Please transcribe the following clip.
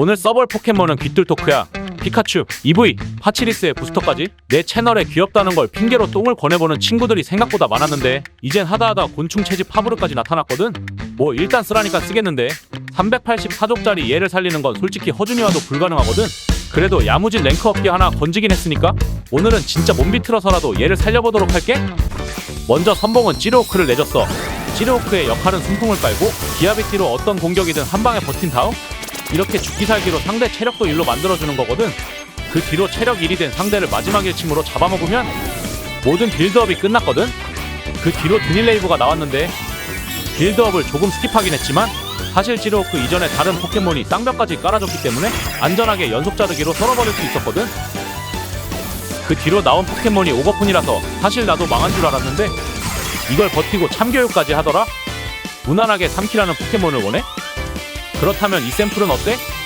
오늘 써볼 포켓몬은 귀뚫토크야 피카츄, EV, 파치리스의 부스터까지 내 채널에 귀엽다는 걸 핑계로 똥을 권해보는 친구들이 생각보다 많았는데 이젠 하다하다 곤충 채집 파브르까지 나타났거든? 뭐 일단 쓰라니까 쓰겠는데 384족짜리 얘를 살리는 건 솔직히 허준이와도 불가능하거든? 그래도 야무진 랭크 업기 하나 건지긴 했으니까 오늘은 진짜 몸 비틀어서라도 얘를 살려보도록 할게 먼저 선봉은 찌르호크를 내줬어 찌르호크의 역할은 순풍을 깔고 기아비티로 어떤 공격이든 한 방에 버틴 다음 이렇게 죽기 살기로 상대 체력도 1로 만들어주는 거거든. 그 뒤로 체력 1이 된 상대를 마지막 1침으로 잡아먹으면 모든 빌드업이 끝났거든. 그 뒤로 드닐레이브가 나왔는데 빌드업을 조금 스킵하긴 했지만 사실 찌르호크 이전에 다른 포켓몬이 쌍벽까지 깔아줬기 때문에 안전하게 연속 자르기로 썰어버릴 수 있었거든. 그 뒤로 나온 포켓몬이 오거폰이라서 사실 나도 망한 줄 알았는데 이걸 버티고 참교육까지 하더라? 무난하게 3키라는 포켓몬을 원해? 그렇다면 이 샘플은 어때?